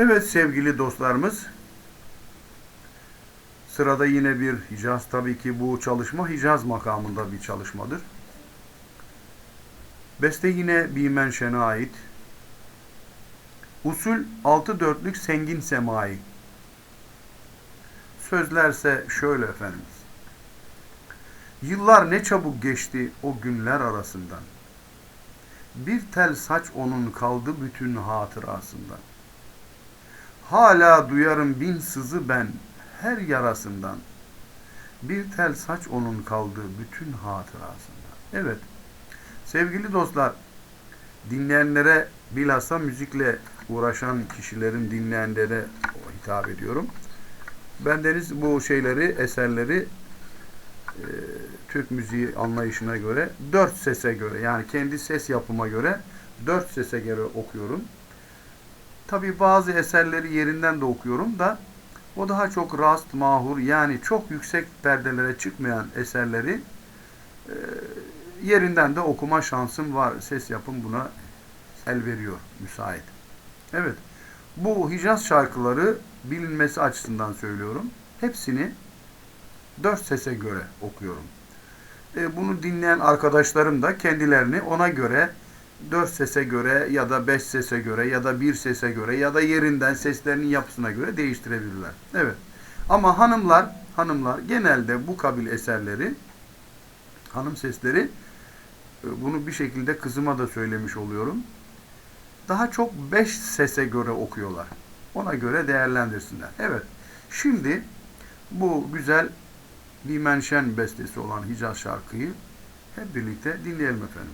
Evet sevgili dostlarımız. Sırada yine bir Hicaz. Tabii ki bu çalışma Hicaz makamında bir çalışmadır. Beste yine Bimenşen'e ait. Usul 6 dörtlük Sengin Semai. Sözlerse şöyle efendimiz. Yıllar ne çabuk geçti o günler arasından. Bir tel saç onun kaldı bütün hatırasından. Hala duyarım bin sızı ben her yarasından. Bir tel saç onun kaldı bütün hatırasından. Evet, sevgili dostlar, dinleyenlere bilhassa müzikle uğraşan kişilerin dinleyenlere hitap ediyorum. Bendeniz bu şeyleri, eserleri e, Türk müziği anlayışına göre dört sese göre yani kendi ses yapıma göre dört sese göre okuyorum. Tabi bazı eserleri yerinden de okuyorum da o daha çok rast, mahur yani çok yüksek perdelere çıkmayan eserleri e, yerinden de okuma şansım var. Ses yapım buna el veriyor, müsait. Evet, bu Hicaz şarkıları bilinmesi açısından söylüyorum. Hepsini dört sese göre okuyorum. E, bunu dinleyen arkadaşlarım da kendilerini ona göre dört sese göre ya da beş sese göre ya da bir sese göre ya da yerinden seslerinin yapısına göre değiştirebilirler. Evet. Ama hanımlar, hanımlar genelde bu kabil eserleri hanım sesleri e, bunu bir şekilde kızıma da söylemiş oluyorum. Daha çok beş sese göre okuyorlar. Ona göre değerlendirsinler. Evet. Şimdi bu güzel bir menşen bestesi olan Hicaz şarkıyı hep birlikte dinleyelim efendim.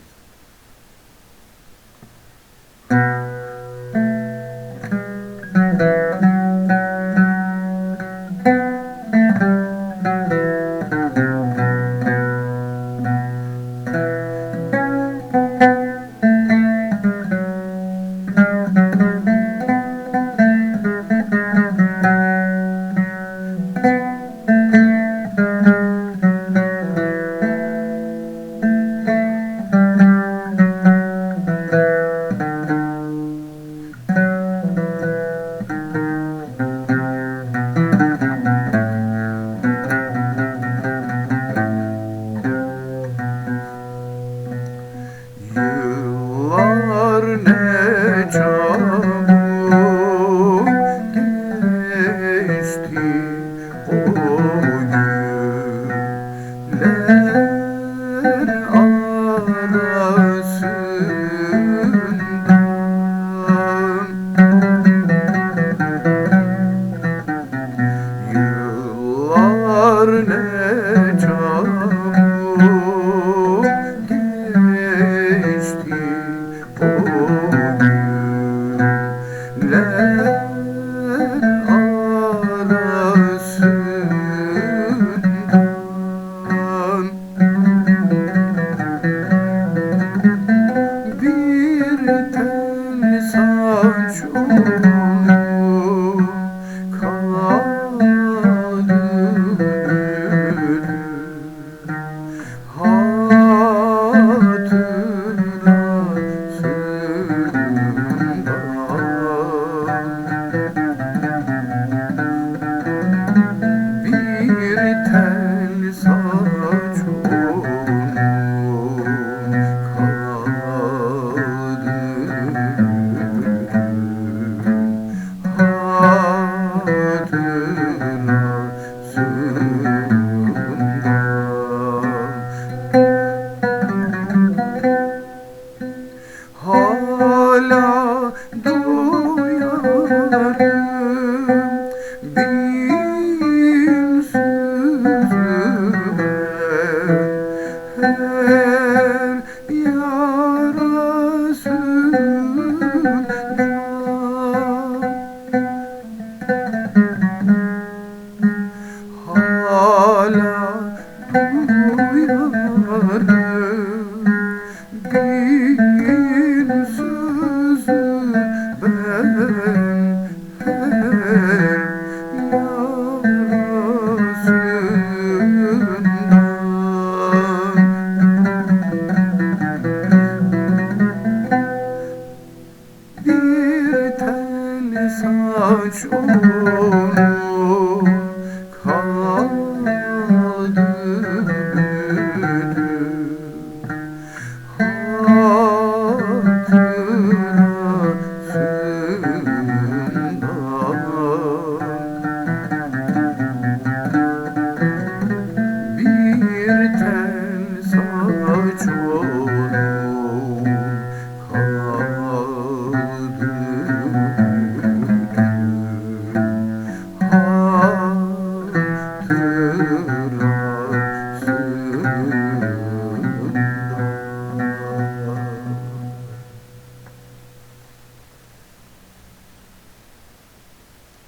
Yıllar ne çabuk geçti o günler